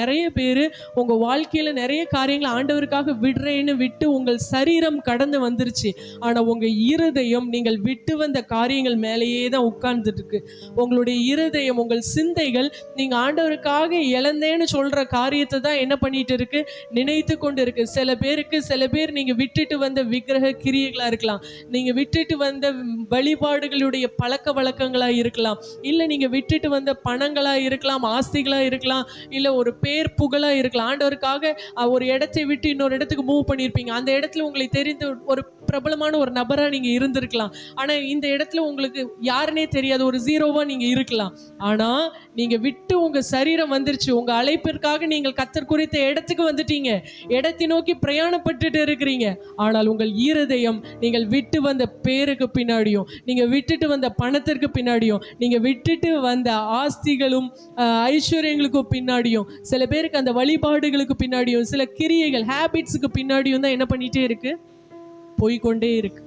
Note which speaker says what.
Speaker 1: நிறைய பேர் உங்கள் வாழ்க்கையில் நிறைய காரியங்களை ஆண்டவருக்காக விடுறேன்னு விட்டு உங்கள் சரீரம் கடந்து வந்துருச்சு. ஆனால் உங்கள் இருதயம் நீங்கள் விட்டு வந்த காரியங்கள் மேலேயே தான் உட்கார்ந்துட்டு இருக்கு உங்களுடைய இருதயம் உங்கள் சிந்தைகள் நீங்கள் ஆண்டவருக்காக இழந்தேன்னு சொல்கிற காரியத்தை தான் என்ன பண்ணிட்டு இருக்கு? நினைத்து கொண்டு இருக்கு சில பேருக்கு சில பேர் நீங்கள் விட்டுட்டு வந்த விக்கிரக கிரியைகளாக இருக்கலாம். நீங்கள் விட்டுட்டு வந்த வழிபாடுகளுடைய பழக்க வழக்கங்களாக இருக்கலாம். இல்லை நீங்கள் விட்டுட்டு வந்த பணங்களாக இருக்கலாம் ஆஸ்திகளாக இருக்கலாம் இல்லை ஒரு பேர் புகழாக இருக்கலாம். ஆண்டவருக்காக ஒரு இடத்தை விட்டு இன்னொரு இடத்துக்கு மூவ் பண்ணியிருப்பீங்க அந்த இடத்துல உங்களை தெரிந்து ஒரு பிரபலமான ஒரு நபராக நீங்கள் இருந்திருக்கலாம். ஆனால் இந்த இடத்துல உங்களுக்கு யாருன்னே தெரியாது. ஒரு ஜீரோவாக நீங்கள் இருக்கலாம். ஆனால் நீங்கள் விட்டு உங்கள் சரீரம் வந்துருச்சு. உங்கள் அழைப்பிற்காக நீங்கள் கத்தர் குறித்த இடத்துக்கு வந்துட்டீங்க. இடத்தை நோக்கி பிரயாணப்பட்டுட்டு இருக்கிறீங்க. ஆனால் உங்கள் ஈரதயம் நீங்கள் விட்டு வந்த பேருக்கு பின்னாடியும் நீங்கள் விட்டுட்டு வந்த பணத்திற்கு பின்னாடியும் நீங்கள் விட்டுட்டு வந்த ஆஸ்திகளும் ஐஸ்வர்யங்களுக்கும் பின்னாடியும் சில பேருக்கு அந்த வழிபாடுகளுக்கு பின்னாடியும் சில கிரியைகள் ஹேபிட்ஸுக்கு பின்னாடியும் தான் என்ன பண்ணிகிட்டே இருக்குது போய்க்கொண்டே இருக்கு.